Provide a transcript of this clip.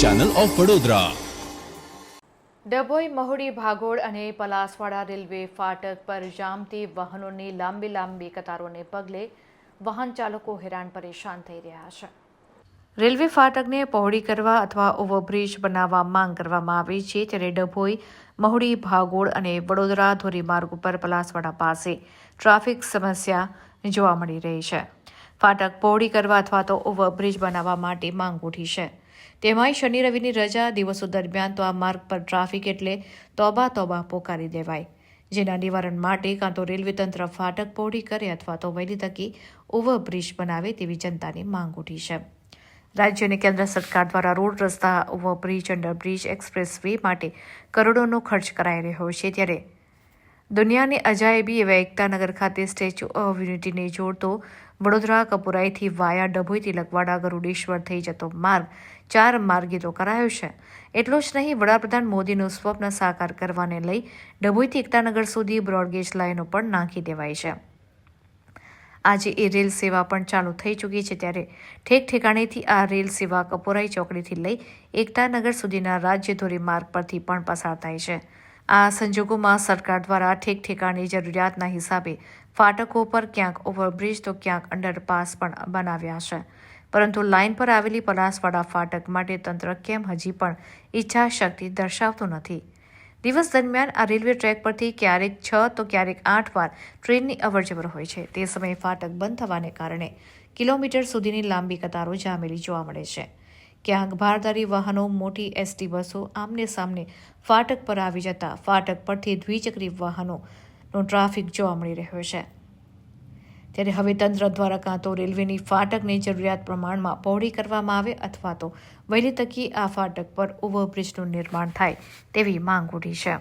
Channel of Vadodara Dabhoi, Mahudi, Bhagol અને Palaswada railway ફાટક પર જામતી વાહનોની લાંબી લાંબી કતારોને પગલે વાહન ચાલકો હેરાન પરેશાન થઈ રહ્યા છે. રેલવે ફાટકને પહોળી કરવા અથવા ઓવરબ્રિજ બનાવવા માંગ કરવામાં આવી છે ત્યારે ડભોઈ, મહુડી, ભાગોળ અને વડોદરા ધોરીમાર્ગ ઉપર પલાસવાડા પાસે ટ્રાફિક સમસ્યા જોવા મળી રહી છે. ફાટક પહોળી કરવા અથવા તો ઓવરબ્રિજ બનાવવા માટે માંગ ઉઠી છે. તેમાંય શનિ રવિની રજા દિવસો દરમિયાન તો આ માર્ગ પર ટ્રાફિક એટલે તોબા તોબા પોકારી દેવાય. જેના નિવારણ માટે કાં તો રેલવે તંત્ર ફાટક પહોળી કરે અથવા તો વહેલી તકી ઓવરબ્રિજ બનાવે તેવી જનતાની માંગ ઉઠી છે. રાજ્ય અને કેન્દ્ર સરકાર દ્વારા રોડ રસ્તા, ઓવરબ્રિજ, અંડરબ્રિજ, એક્સપ્રેસ વે માટે કરોડોનો ખર્ચ કરાઈ રહ્યો છે ત્યારે દુનિયાની અજાયબી એવા એકતાનગર ખાતે સ્ટેચ્યુ ઓફ યુનિટીને જોડતો વડોદરા કપુરાઈથી વાયા ડભોઈ તિલકવાડા ગરુડેશ્વર થઈ જતો માર્ગ. ચાર માર્ગીતો કરાયો છે. એટલું જ નહીં, વડાપ્રધાન મોદીનું સ્વપ્ન સાકાર કરવાને લઈ ડભોઈથી એકતાનગર સુધી બ્રોડગેજ લાઈનો પણ નાખી દેવાઈ છે. આજે એ રેલ સેવા પણ ચાલુ થઈ ચૂકી છે ત્યારે ઠેક ઠેકાણેથી આ રેલ સેવા કપોરાઈ ચોકડીથી લઈ એકતાનગર સુધીના રાજ્ય ધોરી માર્ગ પરથી પણ પસાર થાય છે. આ સંજોગોમાં સરકાર દ્વારા ઠેક ઠેકાણે જરૂરિયાતના હિસાબે ફાટકો પર ક્યાંક ઓવરબ્રિજ તો ક્યાંક અંડરપાસ પણ બનાવ્યા છે. પરંતુ લાઇન પર આવેલી પલાસવાડા ફાટક માટે તંત્ર કેમ હજી પણ ઈચ્છા શક્તિ દર્શાવતું નથી? દિવસ દરમિયાન આ રેલવે ટ્રેક પરથી ક્યારેક છ તો ક્યારેક આઠ વાર ટ્રેનની અવરજવર હોય છે. તે સમયે ફાટક બંધ થવાને કારણે કિલોમીટર સુધીની લાંબી કતારો જામેલી જોવા મળે છે. ક્યાંક ભારદારી વાહનો, મોટી એસટી બસો આમને સામને ફાટક પર આવી જતા ફાટક પરથી દ્વિચક્રી વાહનોનો ટ્રાફિક જોવા મળી રહ્યો છે. ત્યારે હવે તંત્ર દ્વારા કાં તો રેલવેની ફાટકની જરૂરિયાત પ્રમાણમાં પહોળી કરવામાં આવે અથવા તો વહેલી તકી આ ફાટક પર ઓવરબ્રિજનું નિર્માણ થાય તેવી માંગ ઉઠી છે.